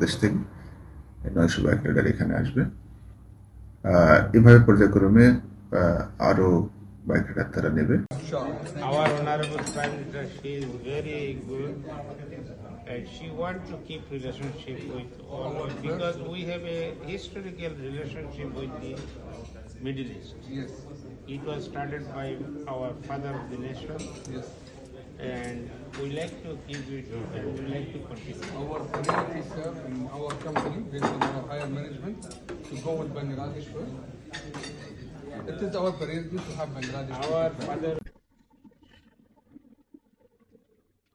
বাংলাদেশ থেকে নয়শো bike rider এখানে আসবে এভাবে পর্যায়ক্রমে আহ, আরও বাইক রাইডার তারা নেবে Our Honorable Prime Minister, she is very good and she wants to keep relationship with all of because we have a historical relationship with the Middle East. Yes, It was started by our father of the nation yes. and we like to keep it and we like to continue. Our priority, sir, in our company, based on our higher management, to go with Bangladesh first. It is our priority to have Bangladesh. Our father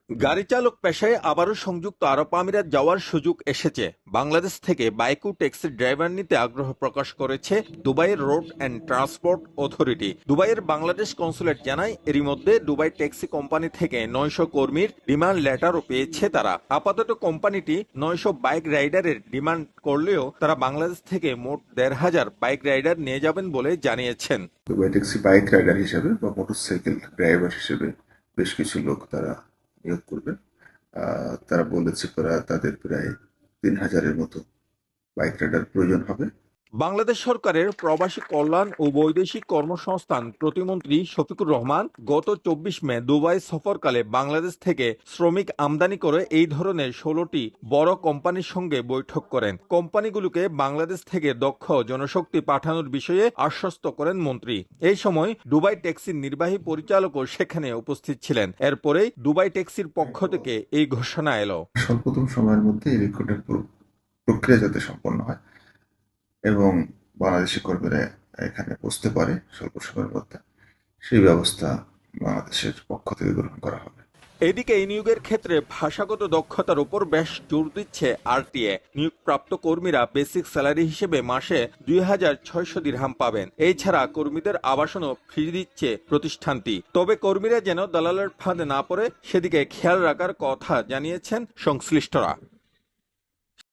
গাড়ি চালক পেশায় আবারও সংযুক্ত আরব আমিরাত যাওয়ার সুযোগ এসেছে। বাংলাদেশ থেকে বাইক ট্যাক্সি ড্রাইভার নিতে আগ্রহ প্রকাশ করেছে দুবাইয়ের রোড অ্যান্ড ট্রান্সপোর্ট অথরিটি। দুবাইয়ের বাংলাদেশ কনসুলেট জানায়, এরই মধ্যে দুবাই ট্যাক্সি কোম্পানি থেকে নয়শো কর্মীর ডিমান্ড লেটারও পেয়েছে তারা। আপাতত কোম্পানিটি নয়শো বাইক রাইডারের ডিমান্ড করলেও তারা বাংলাদেশ থেকে মোট দেড় হাজার বাইক রাইডার নিয়ে যাবেন বলে জানিয়েছেন। দুবাই ট্যাক্সি বাইক রাইডার হিসেবে বা মোটরসাইকেল ড্রাইভার হিসেবে বেশ কিছু লোক তারা নিয়োগ করবেন তারা বলেছে তাদের প্রায় তিন হাজারের মতো বাইক রাইডার প্রয়োজন হবে। বাংলাদেশ সরকারের প্রবাসী কল্যাণ ও বৈদেশিক কর্মসংস্থান প্রতিমন্ত্রী শফিকুর রহমান গত চব্বিশ মে দুবাই সফরকালে বাংলাদেশ থেকে শ্রমিক আমদানি করে এই ধরনের ষোলোটি বড় কোম্পানির সঙ্গে বৈঠক করেন। কোম্পানিগুলোকে বাংলাদেশ থেকে দক্ষ জনশক্তি পাঠানোর বিষয়ে আশ্বস্ত করেন মন্ত্রী। এই সময় দুবাই ট্যাক্সির নির্বাহী পরিচালকও সেখানে উপস্থিত ছিলেন। এরপরেই দুবাই ট্যাক্সির পক্ষ থেকে এই ঘোষণা এলো। স্বল্পতম সময়ের মধ্যে এই রিক্রুটের প্রক্রিয়া যাতে সম্পন্ন হয় এবং বাংলাদেশি কর্মীরা এখানে বসতে পারে স্বল্প সময়ের মধ্যে। সেই ব্যবস্থা বাংলাদেশের পক্ষ থেকে গ্রহণ করা হবে। এদিকে এই নিয়োগের ক্ষেত্রে ভাষাগত দক্ষতার উপর বেশ জোর দিচ্ছে আরটিএ। নিয়োগপ্রাপ্ত কর্মীরা বেসিক স্যালারি হিসেবে মাসে দুই হাজার ছয়শো দিরহাম পাবেন। এছাড়া কর্মীদের আবাসনও ফ্রি দিচ্ছে প্রতিষ্ঠানটি। তবে কর্মীরা যেন দালালের ফাঁদে না পড়ে, সেদিকে খেয়াল রাখার কথা জানিয়েছেন সংশ্লিষ্টরা।